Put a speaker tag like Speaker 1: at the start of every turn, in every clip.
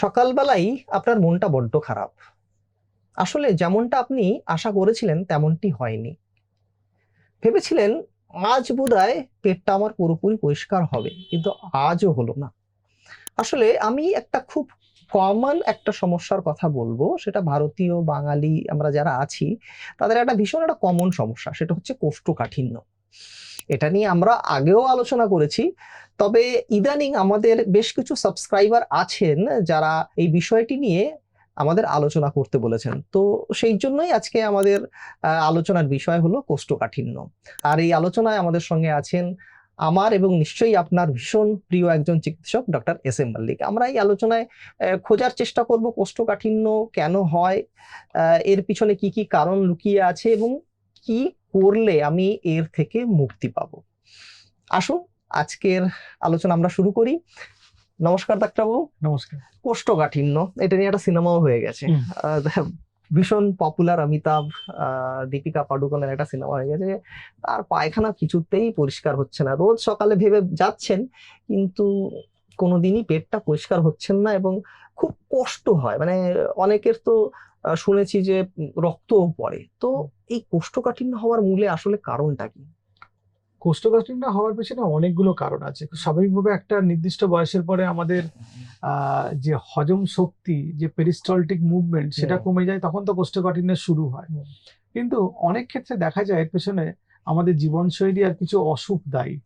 Speaker 1: সকালবেলাই আপনার মনটা বড্ড খারাপ। আসলে যেমনটা আপনি আশা করেছিলেন, তেমনটি হয়নি। ভেবেছিলেন, আজ বোধহয় পেটটা আমার পুরোপুরি পরিষ্কার হবে, কিন্তু আজও হলো না। আসলে আমি একটা খুব কমন একটা সমস্যার কথা বলব, সেটা ভারতীয়, বাঙালি আমরা যারা আছি, তাদের একটা ভীষণ একটা কমন সমস্যা, সেটা হচ্ছে কোষ্ঠকাঠিন্য। এটা নিয়ে আমরা আগেও আলোচনা করেছি। তবে ইদানিং আমাদের বেশ কিছু সাবস্ক্রাইবার আছেন যারা এই বিষয়টি নিয়ে আমাদের আলোচনা করতে বলেছেন। তো সেই জন্যই আজকে আমাদের আলোচনার বিষয় হলো কোষ্ঠকাঠিন্য। আর এই আলোচনায় আমাদের সঙ্গে আছেন আমার এবং নিশ্চয়ই আপনার ভীষণ প্রিয় একজন চিকিৎসক ডক্টর এস এম মল্লিক। আমরা এই আলোচনায় খোঁজার চেষ্টা করব কোষ্ঠকাঠিন্য কেন হয় এর পিছনে কি কি কারণ লুকিয়ে আছে এবং কি করলে আমি এর থেকে মুক্তি পাবো। আসুন আজকের আলোচনা আমরা শুরু করি। নমস্কার ডাক্তারবাবু।
Speaker 2: নমস্কার।
Speaker 1: কোষ্ঠকাঠিন্য এটা নিয়ে একটা সিনেমাও হয়ে গেছে। ভীষণ পপুলার অমিতাভ আহ, দীপিকা পাডুকোনের একটা সিনেমা হয়ে গেছে। তার পায়খানা কিছুতেই পরিষ্কার হচ্ছে না। রোজ সকালে ভেবে যাচ্ছেন কিন্তু কোনোদিনই পেটটা পরিষ্কার হচ্ছেন না এবং খুব কষ্ট হয়। মানে অনেকের তো শুনেছি যে রক্তও পড়ে। তো এই কোষ্ঠকাঠিন্য হওয়ার মূলে আসলে কারণটা কি?
Speaker 2: কোষ্ঠকাঠিন্য হওয়ার পেছনে অনেকগুলো কারণ আছে। স্বাভাবিকভাবে একটা নির্দিষ্ট বয়সের পরে আমাদের যে হজম শক্তি যে পেরিস্টলটিক মুভমেন্ট সেটা কমে যায় তখন তো কোষ্ঠকাঠিন্য শুরু হয়। কিন্তু অনেক ক্ষেত্রে দেখা যায় এর পেছনে আমাদের জীবনশৈলী আর কিছু অসুখ দায়ী।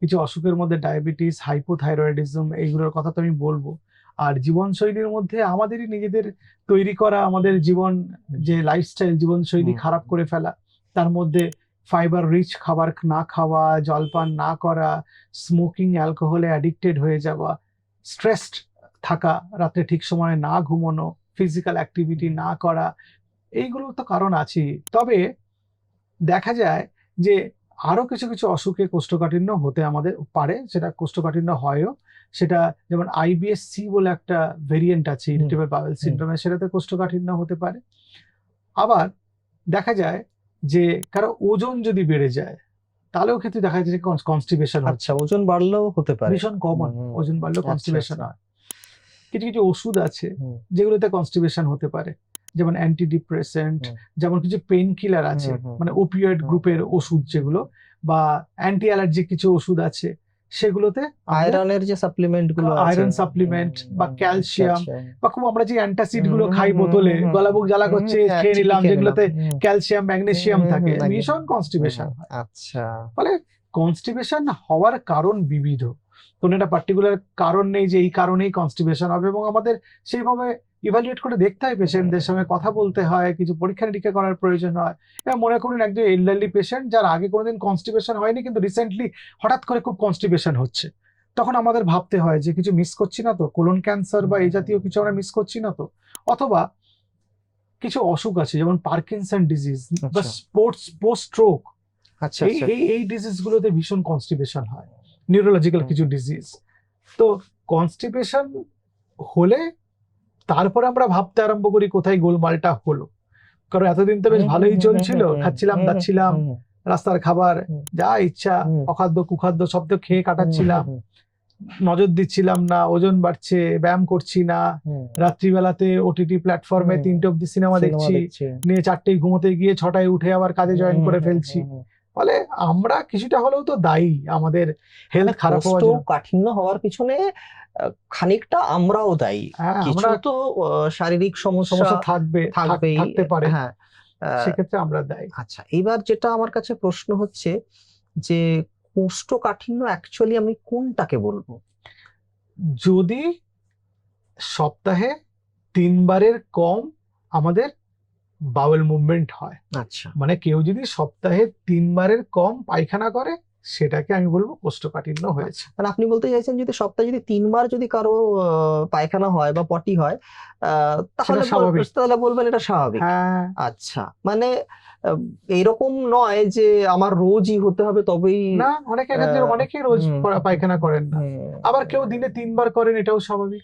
Speaker 2: কিছু অসুখের মধ্যে ডায়াবেটিস হাইপোথাইরয়েডিজম এইগুলোর কথা তো আমি বলব। আর জীবনশৈলীর মধ্যে আমাদেরই নিজেদের তৈরি করা আমাদের জীবন যে লাইফস্টাইল জীবনশৈলী। খারাপ করে ফেলা তার মধ্যে ফাইবার রিচ খাবার না খাওয়া জলপান না করা স্মোকিং অ্যালকোহলে অ্যাডিক্টেড হয়ে যাওয়া স্ট্রেসড থাকা রাতে ঠিক সময়ে না ঘুমানো ফিজিক্যাল অ্যাক্টিভিটি না করা এইগুলো তো কারণ আছে তবে দেখা যায় যে আরও কিছু কিছু অসুখে কোষ্ঠকাঠিন্য হতে আমাদের পারে সেটা কোষ্ঠকাঠিন্য হয়ও। সেটা যেমন আইবিএস সি বলে একটা ভেরিয়েন্ট আছে ইরিটেবল বাউল সিন্ড্রোমে সেটাতে কোষ্ঠকাঠিন্য হতে পারে। আবার দেখা যায় যে কারও ওজন যদি বেড়ে যায় তাহলেও ক্ষেত্রে দেখা যায় যে কনস্টিপেশন হচ্ছে।
Speaker 1: আচ্ছা ওজন বাড়লেও হতে পারে।
Speaker 2: ভীষণ কমন ওজন বাড়লেও
Speaker 1: আচ্ছা,
Speaker 2: কনস্টিপেশন
Speaker 1: আচ্ছা।
Speaker 2: হয়। কিছু কিছু ওষুধ আছে যেগুলোতে কনস্টিপেশন হতে পারে। যেমন অ্যান্টি ডিপ্রেসেন্ট যেমন কিছু পেইন কিলার আছে মানে ওপিয়েড
Speaker 1: হুম,
Speaker 2: গ্রুপের ওষুধ যেগুলো বা অ্যান্টি অ্যালার্জিক কিছু ওষুধ আছে সেগুলোতে
Speaker 1: আয়রনের যে সাপ্লিমেন্টগুলো
Speaker 2: আয়রন সাপ্লিমেন্ট বা ক্যালসিয়াম
Speaker 1: ক্যালসিয়াম।
Speaker 2: বা খুব আমরা যে
Speaker 1: অ্যান্টাসিডগুলো
Speaker 2: খাই বোতলে গলা বুক জ্বালা করছে
Speaker 1: হ্যাঁ,
Speaker 2: খেয়ে নিলাম যেগুলোতে ক্যালসিয়াম ম্যাগনেসিয়াম থাকে। ভীষণ কনস্টিপেশন হয়।
Speaker 1: আচ্ছা।
Speaker 2: ফলে কনস্টিপেশন হওয়ার কারণ বিবিধ। কোনো একটা পার্টিকুলার কারণ নেই যে এই কারণেই কনস্টিপেশন হবে এবং আমাদের সেইভাবে ইভালুয়েট করে দেখতে হয় পেশেন্টদের সঙ্গে কথা বলতে হয় কিছু পরীক্ষা নিরীক্ষা করার প্রয়োজন হয়। এবার মনে করুন একজন এল্ডারলি পেশেন্ট যার আগে কোনোদিন কনস্টিপেশন হয়নি কিন্তু রিসেন্টলি হঠাৎ করে খুব কনস্টিপেশন হচ্ছে। তখন আমাদের ভাবতে হয় যে কিছু মিস করছি না তো? কোলন ক্যান্সার বা এই জাতীয় কিছু আমরা মিস করছি না তো? অথবা কিছু অসুখ আছে যেমন পার্কিনসন ডিজিজ বা। স্পোর্টস পোস্ট স্ট্রোক
Speaker 1: আচ্ছা
Speaker 2: এই এই এই ডিজিজ গুলোতে ভীষণ কনস্টিপেশন হয়। নিউরোলজিক্যাল কিছু ডিজিজ তো কনস্টিপেশন হলে তারপরে আমরা ভাবতে আরম্ভ করি কোথায় গোলমালটা হলো। কারণ এতদিন তো বেশ ভালোই চলছিল।
Speaker 1: হুম, হুম,
Speaker 2: খাচ্ছিলাম দাচ্ছিলাম রাস্তার খাবার যা ইচ্ছা অখাদ্য কুখাদ্য সব তো খেয়ে কাটাচ্ছিলাম। নজর দিচ্ছিলাম না ওজন বাড়ছে ব্যায়াম করছি না। রাত্রিবেলাতে ওটিটি প্ল্যাটফর্মে তিনটে অব্দি সিনেমা দেখছি। নিয়ে চারটেই ঘুমোতে গিয়ে ছটায় উঠে আবার কাজে জয়েন করে ফেলছি। ফলে আমরা কিছুটা হলেও তো দায়ী আমাদের হেলথ খারাপ হওয়ার
Speaker 1: কাঠিন্য হওয়ার পিছনে খানিকটা আমরাও দায়ী।
Speaker 2: হ্যাঁ
Speaker 1: কিছু
Speaker 2: আমরা
Speaker 1: তো শারীরিক সমস্যা
Speaker 2: সমস্যা থাকবে
Speaker 1: থাকবেই
Speaker 2: থাকতে পারে।
Speaker 1: হ্যাঁ
Speaker 2: সেক্ষেত্রে আমরা দায়ী।
Speaker 1: আচ্ছা এবার যেটা আমার কাছে প্রশ্ন হচ্ছে যে কোষ্ঠকাঠিন্য অ্যাকচুয়ালি আমি কোনটাকে বলব?
Speaker 2: যদি সপ্তাহে তিনবারের কম আমাদের বাউল মুভমেন্ট হয়।
Speaker 1: আচ্ছা।
Speaker 2: মানে কেউ যদি সপ্তাহে তিনবারের কম পায়খানা করে সেটাকে আমি বলব কোষ্ঠকাঠিন্য হয়েছে।
Speaker 1: মানে আপনি বলতে চাইছেন যদি সপ্তাহে যদি তিনবার যদি কারও পায়খানা হয় বা পটি হয় তাহলে
Speaker 2: স্বাভাবিক।
Speaker 1: তাহলে বলবেন এটা স্বাভাবিক।
Speaker 2: হ্যাঁ।
Speaker 1: আচ্ছা মানে আহ, এইরকম নয় যে আমার রোজই হতে হবে তবেই
Speaker 2: না অনেকে অনেকেই রোজ। পায়খানা করেন না। আবার কেউ দিনে তিনবার করেন এটাও স্বাভাবিক।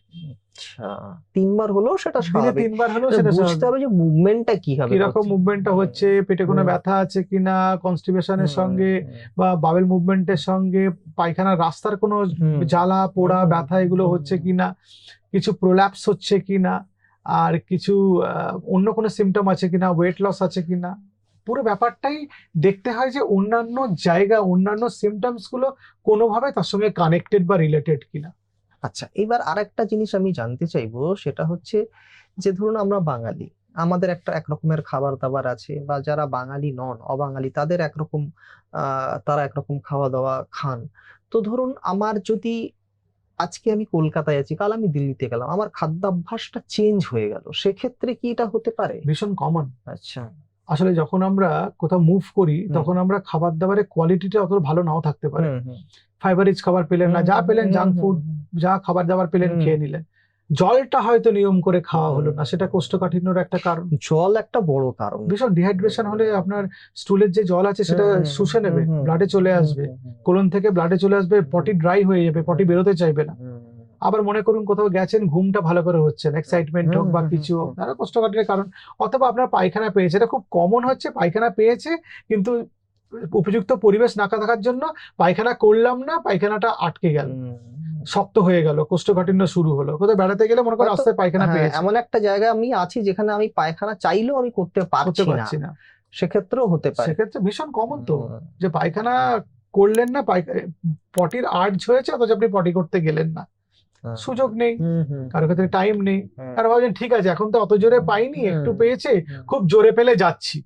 Speaker 1: আচ্ছা। তিনবার হলেও সেটা স্বাভাবিক।
Speaker 2: তিনবার হলেও সেটা
Speaker 1: বুঝতে হবে যে মুভমেন্টটা কি হবে
Speaker 2: কীরকম মুভমেন্টটা হচ্ছে পেটে কোনো। ব্যথা আছে কিনা কনস্টিপেশনের সঙ্গে বা বাবেল মুভমেন্টের সঙ্গে পায়খানার রাস্তার কোনো জ্বালা পোড়া ব্যথা এগুলো হচ্ছে কিনা কিছু প্রোল্যাপস হচ্ছে কিনা আর কিছু আহ, অন্য কোনো সিমটম আছে কিনা ওয়েট লস আছে কিনা পুরো ব্যাপারটাই দেখতে হয় যে অন্যান্য জায়গা অন্যান্য সিমটমসগুলো কোনোভাবে তার সঙ্গে কানেক্টেড বা রিলেটেড কিনা।
Speaker 1: আচ্ছা এবার আরেকটা জিনিস আমি জানতে চাইব সেটা হচ্ছে যে ধরুন আমরা বাঙালি আমাদের একটা একরকমের খাবার দাবার আছে বা যারা বাঙালি নন অবাঙালি তাদের একরকম আহ তারা একরকম খাওয়া দাওয়া খান। তো ধরুন আমার যদি আজকে আমি কলকাতায় আছি কাল আমি দিল্লিতে গেলাম আমার খাদ্যাভ্যাসটা চেঞ্জ হয়ে গেল সেক্ষেত্রে কি এটা হতে পারে?
Speaker 2: ভীষণ কমন
Speaker 1: আচ্ছা।
Speaker 2: আসলে যখন আমরা কোথাও মুভ করি তখন আমরা খাবার দাবারের কোয়ালিটিটা অত ভালো নাও থাকতে পারে।
Speaker 1: হুম, হুম।
Speaker 2: ফাইবার রিচ খাবার পেলেন না যা পেলেন জাঙ্ক ফুড যা খাবার দাবার পেলেন খেয়ে নিলেন। জলটা হয়তো নিয়ম করে খাওয়া হলো না। সেটা কোষ্ঠকাঠিন্যর একটা কারণ।
Speaker 1: জল একটা বড় কারণ।
Speaker 2: ভীষণ ডিহাইড্রেশন হলে আপনার স্টুলের যে জল আছে সেটা শুষে নেবে। ব্লাডে চলে আসবে। কোলন থেকে ব্লাডে চলে আসবে পটি ড্রাই হয়ে যাবে পটি বেরোতে চাইবে না। আবার মনে করুন কোথাও গেছেন ঘুমটা ভালো করে হচ্ছে না এক্সাইটমেন্ট হোক বা কিছু হোক। তারা কোষ্ঠকাঠিন্যের কারণ। অথবা আপনার পায়খানা পেয়েছে এটা খুব কমন হচ্ছে পায়খানা পেয়েছে কিন্তু উপযুক্ত পরিবেশ না থাকার জন্য পায়খানা করলাম না পায়খানাটা আটকে গেল। শক্ত হয়ে গেল কোষ্ঠকাঠিন্য শুরু হলো কোথাও বেড়াতে গেলে মনে করো রাস্তায় পায়খানা
Speaker 1: হ্যাঁ,
Speaker 2: পেয়েছে।
Speaker 1: এমন একটা জায়গায় আমি আছি যেখানে আমি পায়খানা চাইলেও আমি করতে পারছি না। সেক্ষেত্রেও হতে পারে।
Speaker 2: সেক্ষেত্রে ভীষণ কমন তো যে পায়খানা করলেন না পটির আর্জ হয়েছে অথচ আপনি পটি করতে গেলেন না। সুযোগ নেই কারও ক্ষেত্রে টাইম নেই।
Speaker 1: হুম,
Speaker 2: আর ভাবছেন ঠিক আছে এখন তো অত জোরে পাইনি একটু পেয়েছে খুব জোরে পেলে যাচ্ছি।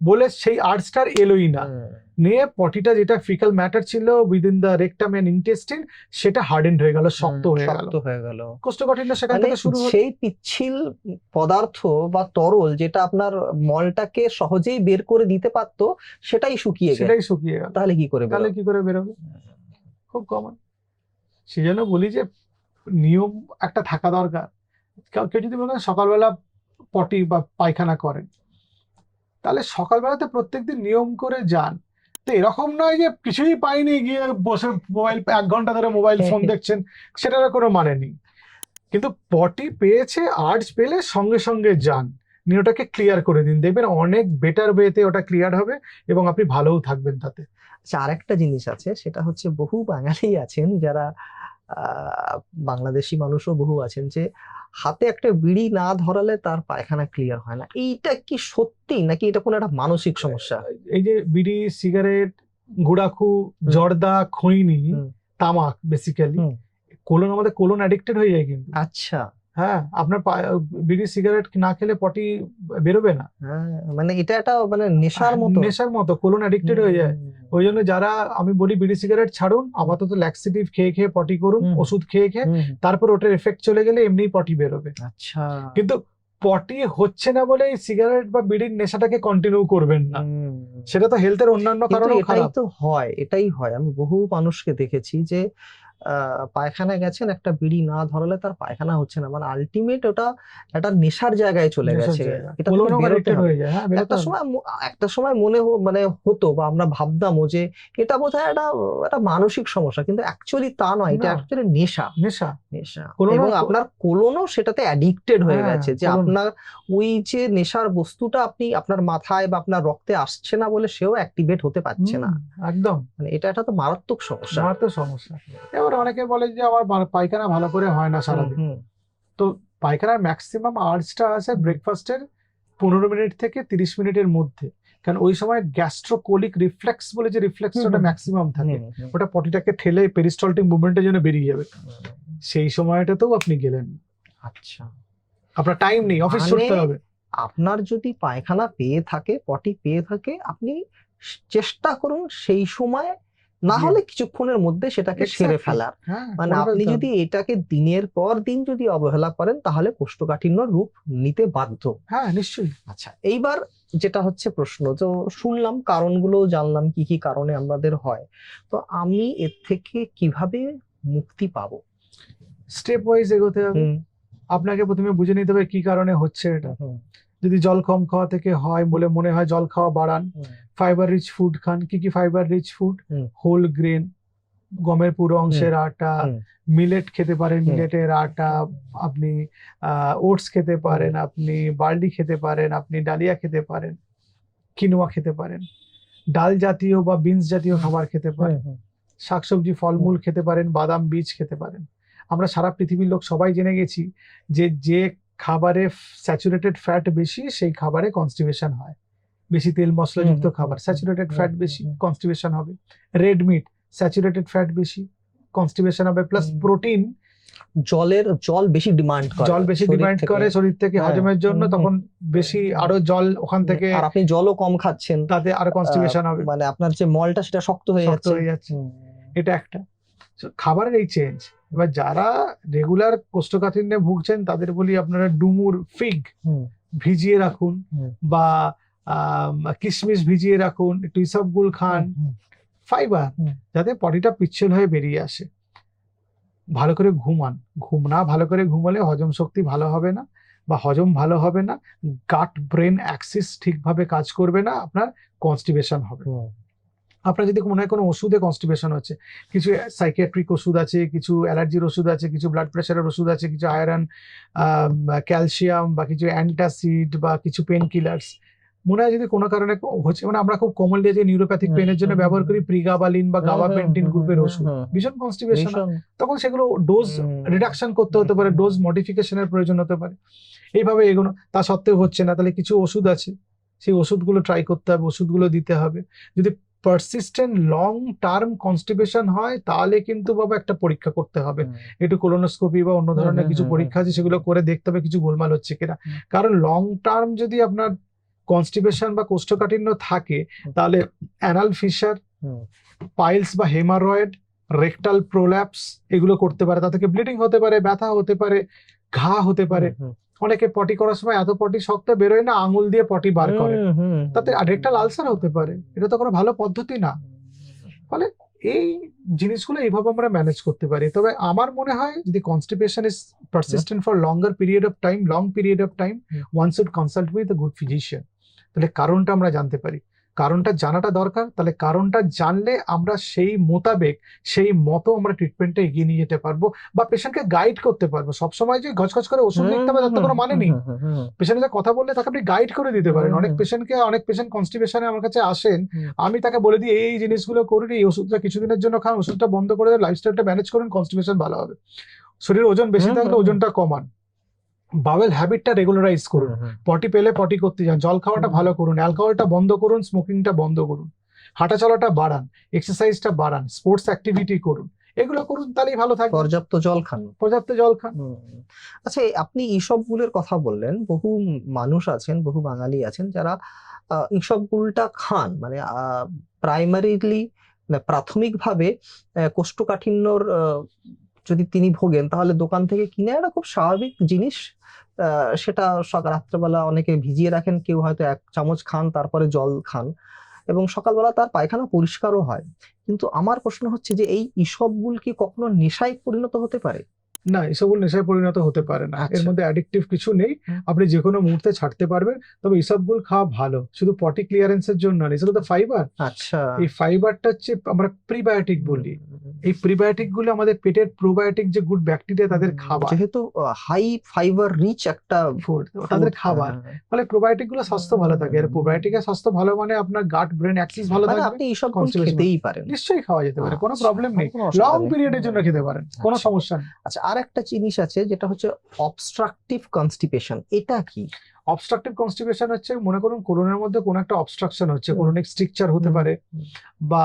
Speaker 2: বলে সেই আর্টসটার এলোই না। নিয়ে পটিটা যেটা ফিকাল ম্যাটার ছিল within the rectum and intestine সেটা হার্ডেন্ড হয়ে গেল শক্ত হয়ে গেল।
Speaker 1: শক্ত হয়ে গেল।
Speaker 2: কোষ্ঠকাঠিন্য সেখান থেকে শুরু
Speaker 1: সেই পিচ্ছিল পদার্থ বা তরল যেটা আপনার মলটাকে সহজেই বের করে দিতে পারতো সেটাই শুকিয়ে গেল।
Speaker 2: সেটাই শুকিয়ে গেল।
Speaker 1: তাহলে কি করে
Speaker 2: তাহলে কি করে বেরোবে? খুব কমন সেই জন্য বলি যে নিয়ম একটা থাকা দরকার। কেউ যদি বলেন সকালবেলা পটি বা পায়খানা করেন তাহলে সকালবেলাতে প্রত্যেকদিন নিয়ম করে যান। তো এরকম নয় যে কিছুই পাইনি গিয়ে বসে মোবাইল এক ঘণ্টা ধরে মোবাইল ফোন দেখছেন সেটারও কোনো মানে নেই। কিন্তু পটি পেয়েছে আর্টস পেলে সঙ্গে সঙ্গে যান। নিয়ে ওটাকে ক্লিয়ার করে দিন। দেখবেন অনেক বেটার ওয়েতে ওটা ক্লিয়ার হবে এবং আপনি ভালোও থাকবেন তাতে।
Speaker 1: আচ্ছা আরেকটা জিনিস আছে সেটা হচ্ছে বহু বাঙালি আছেন যারা বাংলাদেশি মানুষও বহু আছেন যে হাতে একটা বিড়ি না ধরালে তার পায়খানা ক্লিয়ার হয় না। এইটা কি সত্যি নাকি এটা কোনো একটা মানসিক সমস্যা?
Speaker 2: এই যে বিড়ি সিগারেট গুড়াখু জর্দা খৈনি তামাক বেসিক্যালি। কোলন আমাদের কোলন অ্যাডিক্টেড হয়ে যায় কিন্তু।
Speaker 1: আচ্ছা।
Speaker 2: হ্যাঁ আপনার বিড়ি সিগারেট না খেলে পটি বেরোবে না।
Speaker 1: হ্যাঁ মানে এটা একটা মানে নেশার মতো।
Speaker 2: নেশার মতো কোলন অ্যাডিক্টেড হয়ে যায়। ওই জন্য যারা আমি বলি বিড়ি সিগারেট ছাড়ুন আপাতত ল্যাক্সিটিভ খেয়ে খেয়ে পটি করুন ওষুধ খেয়ে খেয়ে তারপর ওটার এফেক্ট চলে গেলে এমনিই পটি বেরোবে।
Speaker 1: আচ্ছা।
Speaker 2: কিন্তু পটি হচ্ছে না বলে এই সিগারেট বা বিড়ির নেশাটাকে কন্টিনিউ করবেন না। সেটা তো হেলথের অন্যান্য কারণে
Speaker 1: এটাই তো হয় এটাই হয়। আমি বহু মানুষকে দেখেছি যে পায়খানা গেছেন একটা বিড়ি না ধরালে তার পায়খানা হচ্ছে না। মানে আলটিমেট ওটা একটা নেশার জায়গায় চলে গেছে। এটা।
Speaker 2: হয়ে হ্যাঁ
Speaker 1: একটা সময় একটা সময় মনে মানে হতো বা আমরা ভাবতামও যে এটা বোধহয় একটা একটা মানসিক সমস্যা। কিন্তু অ্যাকচুয়ালি তা নয় এটা অ্যাকচুয়ালি নেশা।
Speaker 2: নেশা।
Speaker 1: নেশা। এবং আপনার কোলনও সেটাতে অ্যাডিক্টেড হয়ে
Speaker 2: হ্যাঁ,
Speaker 1: গেছে যে আপনার ওই যে নেশার বস্তুটা আপনি আপনার মাথায় বা আপনার রক্তে আসছে না বলে সেও অ্যাক্টিভেট হতে পারছে না।
Speaker 2: একদম।
Speaker 1: মানে এটা একটা তো মারাত্মক সমস্যা।
Speaker 2: তো সমস্যা। এবার অনেকে বলে যে আমার পায়খানা ভালো করে হয় না সারাদিন। তো পায়খানার ম্যাক্সিমাম আর্জটা আছে ব্রেকফাস্টের পনেরো মিনিট থেকে তিরিশ মিনিটের মধ্যে। কারণ ওই সময় গ্যাস্ট্রোকোলিক রিফ্লেক্স বলে যে রিফ্লেক্স ওটা ম্যাক্সিমাম থাকে। ওটা পটিটাকে ঠেলে পেরিস্টলটিক মুভমেন্টের জন্য বেরিয়ে যাবে। সেই সময়টাতেও আপনি গেলেন।
Speaker 1: আচ্ছা।
Speaker 2: আপনার টাইম নেই অফিস
Speaker 1: মানে-
Speaker 2: ছুটতে হবে।
Speaker 1: আপনার যদি পায়খানা পেয়ে থাকে পটি পেয়ে থাকে আপনি চেষ্টা করুন সেই সময় না হলে কিছুক্ষণের মধ্যে সেটাকে সেরে ফেলার
Speaker 2: হ্যাঁ
Speaker 1: মানে আপনি যদি এটাকে দিনের পর দিন যদি অবহেলা করেন তাহলে কোষ্ঠকাঠিন্য রূপ নিতে বাধ্য।
Speaker 2: হ্যাঁ নিশ্চয়ই।
Speaker 1: আচ্ছা এইবার যেটা হচ্ছে প্রশ্ন তো শুনলাম কারণগুলো জানলাম কি কি কারণে আমাদের হয়। তো আমি এর থেকে কীভাবে মুক্তি পাবো?
Speaker 2: স্টেপ ওয়াইজ এগোতে হবে। আপনাকে প্রথমে বুঝে নিতে হবে কি কারণে হচ্ছে এটা। যদি জল কম খাওয়া থেকে হয় বলে মনে হয় জল খাওয়া বাড়ান। ফাইবার রিচ ফুড খান। কি কি fibre rich food whole grain গমের পুরো অংশের আটা মিলেট খেতে পারেন মিলেটের আটা আপনি ওটস খেতে পারেন আপনি বার্লি খেতে পারেন আপনি ডালিয়া খেতে পারেন কিনোয়া খেতে পারেন ডাল জাতীয় বা বিনস জাতীয় খাবার খেতে পারেন শাকসবজি ফলমূল খেতে পারেন বাদাম বীজ খেতে পারেন। আমরা সারা পৃথিবীর লোক সবাই জেনে গেছি যে যে খাবারে স্যাচুরেটেড ফ্যাট বেশি সেই খাবারে কনস্টিভেশন হয়। বেশি তেল মশলাযুক্ত খাবার স্যাচুরেটেড ফ্যাট বেশি কনস্টিভেশন হবে। রেড মিট স্যাচুরেটেড ফ্যাট বেশি কনস্টিভেশন হবে প্লাস প্রোটিন
Speaker 1: জলের জল বেশি ডিমান্ড করে
Speaker 2: জল বেশি ডিমান্ড করে শরীর থেকে
Speaker 1: হ্যাঁ,
Speaker 2: হজমের জন্য। তখন বেশি আরও জল ওখান থেকে
Speaker 1: আর আপনি জলও কম খাচ্ছেন।
Speaker 2: তাতে আরও কনস্টিভেশন হবে।
Speaker 1: মানে আপনার যে মলটা সেটা শক্ত হয়ে যাচ্ছে।
Speaker 2: এটা একটা। খাবারের এই চেঞ্জ এবার যারা রেগুলার কোষ্ঠকাঠিন্যে ভুগছেন তাদের বলি আপনারা ডুমুর ফিগ ভিজিয়ে রাখুন বা কিশমিশ ভিজিয়ে রাখুন একটু ইসবগুল খান ফাইবার যাতে পটিটা পিচ্ছল হয়ে বেরিয়ে আসে। ভালো করে ঘুমান। ঘুম না ভালো করে ঘুমালে হজম শক্তি ভালো হবে না বা হজম ভালো হবে না। গাট ব্রেন অ্যাক্সিস ঠিকভাবে কাজ করবে না আপনার কনস্টিপেশন হবে। আপনার যদি মনে হয় কোনো ওষুধে কনস্টিপেশন হচ্ছে কিছু সাইকিয়াট্রিক ওষুধ আছে কিছু অ্যালার্জির ওষুধ আছে কিছু ব্লাড প্রেশারের ওষুধ আছে কিছু আয়রন ক্যালসিয়াম বা কিছু অ্যান্টাসিড বা কিছু পেন কিলার্স মনে হয় যদি কোনো কারণে হচ্ছে মানে আমরা খুব কমনলি যে নিউরোপ্যাথিক পেনের জন্য ব্যবহার করি প্রিগাবালিন বা গাবাপেন্টিন গ্রুপের ওষুধ। ভীষণ কনস্টিপেশন তখন সেগুলো ডোজ রিডাকশন করতে হতে পারে ডোজ মডিফিকেশনের প্রয়োজন হতে পারে। এইভাবে এগোনো তা সত্ত্বেও হচ্ছে না। তাহলে কিছু ওষুধ আছে সেই ওষুধগুলো ট্রাই করতে হবে ওষুধগুলো দিতে হবে। যদি পারসিস্টেন্ট লং টার্ম কনস্টিপেশন হয় তাহলে কিন্তু বাবা একটা পরীক্ষা করতে হবে। একটু কোলোনোস্কোপি বা অন্য ধরনের কিছু পরীক্ষা আছে সেগুলো করে দেখতে হবে কিছু গোলমাল হচ্ছে কিনা। কারণ লং টার্ম যদি আপনার কনস্টিপেশন বা কোষ্ঠকাঠিন্য থাকে তাহলে অ্যানাল ফিশার পাইলস বা হেমারয়েড রেকটাল প্রোল্যাপস এগুলো করতে পারে। তা থেকে ব্লিডিং হতে পারে ব্যথা হতে পারে ঘা হতে পারে। অনেকে পটি করার সময় এত পটি শক্ত বেরোয় না আঙুল দিয়ে পটি বার করে। তাতে
Speaker 1: আরেকটা
Speaker 2: রেকটাল আলসার হতে পারে। এটা তো কোনো ভালো পদ্ধতি না। ফলে এই জিনিসগুলো এইভাবে আমরা ম্যানেজ করতে পারি। তবে আমার মনে হয় যদি constipation is persistent for longer period of time long period of time. One should consult with a good physician তাহলে কারণটা আমরা জানতে পারি। কারণটা জানাটা দরকার তাহলে কারণটা জানলে আমরা সেই মোতাবেক সেই মতো আমরা ট্রিটমেন্টটা এগিয়ে নিয়ে যেতে পারব বা পেশেন্টকে গাইড করতে পারব। সবসময় যে গজগজ করে ওষুধ লিখতে হবে তার তো কোনো মানে নেই। পেশেন্টের সাথে কথা বললে তাকে আপনি গাইড করে দিতে পারেন। অনেক। পেশেন্টকে অনেক পেশেন্ট কনস্টিপেশনে আমার কাছে আসেন। আমি তাকে বলে দিই এই জিনিসগুলো করুন এই ওষুধটা কিছুদিনের জন্য খান ওষুধটা বন্ধ করে লাইফস্টাইলটা ম্যানেজ করুন কনস্টিপেশন ভালো হবে। শরীর ওজন বেশি থাকলে ওজনটা কমান। বাওয়েল হ্যাবিটটা রেগুলারাইজ করুন। পটি পেলে পটি করতে যান জল খাওয়াটা ভালো করুন অ্যালকোহলটা বন্ধ করুন স্মোকিংটা বন্ধ করুন হাঁটা চলাটা বাড়ান এক্সারসাইজটা বাড়ান স্পোর্টস অ্যাক্টিভিটি করুন এগুলো করুন তাহলেই ভালো থাকবে।
Speaker 1: পর্যাপ্ত জল খান।
Speaker 2: পর্যাপ্ত জল খান।
Speaker 1: আচ্ছা এই আপনি এইসবগুলোর কথা বললেন বহু মানুষ আছেন বহু বাঙালি আছেন যারা এইসবগুলটা খান মানে প্রাইমারিলি প্রাথমিকভাবে কোষ্ঠকাঠিন্যর যদি তিনি ভোগেন, তাহলে দোকান থেকে কিনে একটা খুব স্বাভাবিক জিনিস। সেটা সকাল, রাত্রেবেলা অনেকে ভিজিয়ে রাখেন, কেউ হয়তো এক চামচ খান, তারপরে জল খান এবং সকালবেলা তার পায়খানা পরিষ্কারও হয়। কিন্তু আমার প্রশ্ন হচ্ছে যে, এই ইসবগুল কি কখনো নেশায় পরিণত হতে পারে?
Speaker 2: না এসবগুলো নেশায় পরিণত হতে পারে না। এর
Speaker 1: আচ্ছা।
Speaker 2: মধ্যে অ্যাডিকটিভ কিছু নেই। আপনি যে কোনো মুহূর্তে ছাড়তে পারবেন। তবে এসবগুলো খাওয়া ভালো। শুধু পটি ক্লিয়ারেন্সের জন্য না এগুলো তো ফাইবার
Speaker 1: আচ্ছা।
Speaker 2: এই ফাইবারটা হচ্ছে আমরা প্রিবায়োটিক বলি। এই প্রিবায়োটিকগুলো আমাদের পেটের প্রোবায়োটিক যে গুড ব্যাকটেরিয়া তাদের খাবার।
Speaker 1: যেহেতু হাই ফাইবার রিচ একটা
Speaker 2: ফুড তাদের খাবার।
Speaker 1: হ্যাঁ।
Speaker 2: ফলে প্রোবায়োটিকগুলো স্বাস্থ্য ভালো থাকে। আর
Speaker 1: প্রোবায়োটিক
Speaker 2: প্রোবায়োটিকের স্বাস্থ্য ভালো মানে আপনার গাট ব্রেন অ্যাক্সিস ভালো
Speaker 1: মানে
Speaker 2: থাকবে।
Speaker 1: আপনি এইসব ফুল
Speaker 2: constipation
Speaker 1: খেতেই পারেন।
Speaker 2: নিশ্চয়ই খাওয়া যেতে পারে কোনো
Speaker 1: আচ্ছা,
Speaker 2: প্রবলেম নেই। লং পিরিয়ডের জন্য খেতে পারেন কোনো
Speaker 1: আচ্ছা।
Speaker 2: সমস্যা নেই।
Speaker 1: আচ্ছা আর একটা জিনিস আছে যেটা হচ্ছে অবস্ট্রাকটিভ কনস্টিপেশন এটা কি?
Speaker 2: অবস্ট্রাকটিভ কনস্টিপেশন হচ্ছে মনে করুন কোলনের মধ্যে কোনো একটা অবস্ট্রাকশন হচ্ছে
Speaker 1: কোনো
Speaker 2: কোলনিক স্ট্রিকচার হতে পারে বা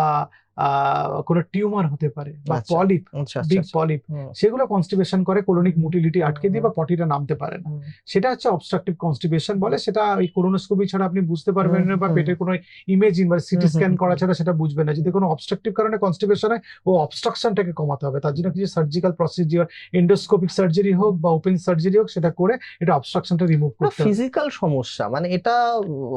Speaker 2: কোনো টিউমার হতে পারে বা
Speaker 1: আচ্ছা।
Speaker 2: পলিপ
Speaker 1: আচ্ছা
Speaker 2: বিগ
Speaker 1: আচ্ছা।
Speaker 2: পলিপ সেগুলো কনস্টিপেশন করে কোলনিক মোটিলিটি আটকে দিয়ে বা। পটিটা নামতে পারে না। সেটা হচ্ছে অবস্ট্রাকটিভ কনস্টিপেশন বলে সেটা ওই কোলোনোস্কোপি ছাড়া আপনি বুঝতে পারবেন না বা পেটের কোনো ইমেজিং বা সিটি স্ক্যান করা ছাড়া সেটা বুঝবে না। যদি কোনো অবস্ট্রাকটিভ কারণে কনস্টিপেশন হয় ও অবস্ট্রাকশনটাকে কমাতে হবে। তার জন্য কিছু সার্জিক্যাল প্রসিজিওর এন্ডোস্কোপিক সার্জারি হোক বা ওপেন সার্জারি হোক সেটা করে এটা অবস্ট্রাকশনটা রিমুভ করতে হবে।
Speaker 1: ফিজিক্যাল সমস্যা মানে এটা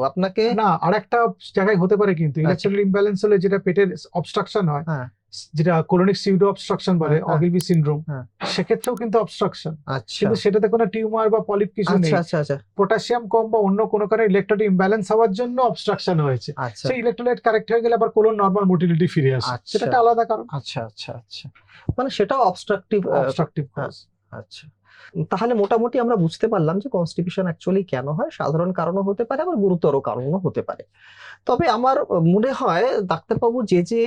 Speaker 1: আপনাকে
Speaker 2: না আর একটা জায়গায় হতে পারে কিন্তু
Speaker 1: আচ্ছা।
Speaker 2: ইলেকট্রিক্যাল ইমব্যালেন্স হলে যেটা পেটের অবস্ট্রাকশন হয়।
Speaker 1: হ্যাঁ।
Speaker 2: যেটা কোলোনিক সিউডো অবস্ট্রাকশন বলে
Speaker 1: হ্যাঁ, হ্যাঁ।
Speaker 2: অগিলবি সিনড্রোম
Speaker 1: হ্যাঁ।
Speaker 2: সেক্ষেত্রেও কিন্তু অবস্ট্রাকশন
Speaker 1: আচ্ছা।
Speaker 2: কিন্তু সেটাতে কোনো টিউমার বা পলিপ কিছু নেই।
Speaker 1: আচ্ছা আচ্ছা। আচ্ছা
Speaker 2: পটাশিয়াম কম বা অন্য কোনো কারণে ইলেকট্রোলাইট ইমব্যালেন্স হওয়ার জন্য অবস্ট্রাকশন হয়েছে।
Speaker 1: আচ্ছা।
Speaker 2: সেই ইলেকট্রোলাইট কারেক্ট হয়ে গেলে আবার কোলন নর্মাল মোটিলিটি ফিরে আসে।
Speaker 1: আচ্ছা।
Speaker 2: সেটা একটা আলাদা কারণ।
Speaker 1: আচ্ছা আচ্ছা আচ্ছা। মানে সেটা অবস্ট্রাকটিভ
Speaker 2: অবস্ট্রাকটিভ। কজ
Speaker 1: আচ্ছা। তাহলে মোটামুটি আমরা বুঝতে পারলাম যে কনস্টিপেশন অ্যাকচুয়ালি কেন হয়? সাধারণ কারণও হতে পারে, আবার গুরুতর কারণও হতে পারে। তবে আমার মনে হয় ডাক্তারবাবু যে যে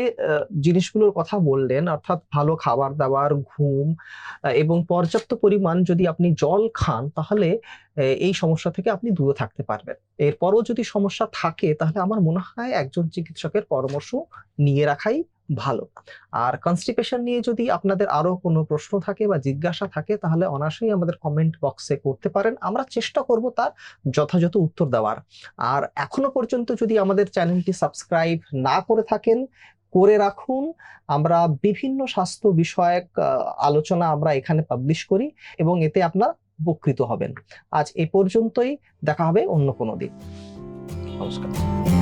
Speaker 1: জিনিসগুলোর কথা বললেন, অর্থাৎ ভালো খাবার দাবার, ঘুম এবং পর্যাপ্ত পরিমাণ যদি আপনি জল খান, তাহলে এই সমস্যা থেকে আপনি দূরে থাকতে পারবেন। এরপরও যদি সমস্যা থাকে, তাহলে আমার মনে হয় একজন চিকিৎসকের পরামর্শ নিয়ে রাখাই ভালো। আর কনস্টিপেশন নিয়ে যদি আপনাদের আরও কোনো প্রশ্ন থাকে বা জিজ্ঞাসা থাকে, তাহলে অনায়াসেই আমাদের কমেন্ট বক্সে করতে পারেন। আমরা চেষ্টা করব তার যথাযথ উত্তর দেওয়ার। আর এখনও পর্যন্ত যদি আমাদের চ্যানেলটি সাবস্ক্রাইব না করে থাকেন, করে রাখুন। আমরা বিভিন্ন স্বাস্থ্য বিষয়ক আলোচনা আমরা এখানে পাবলিশ করি এবং এতে আপনার উপকৃত হবেন। আজ এ পর্যন্তই। দেখা হবে অন্য কোনো দিন। নমস্কার।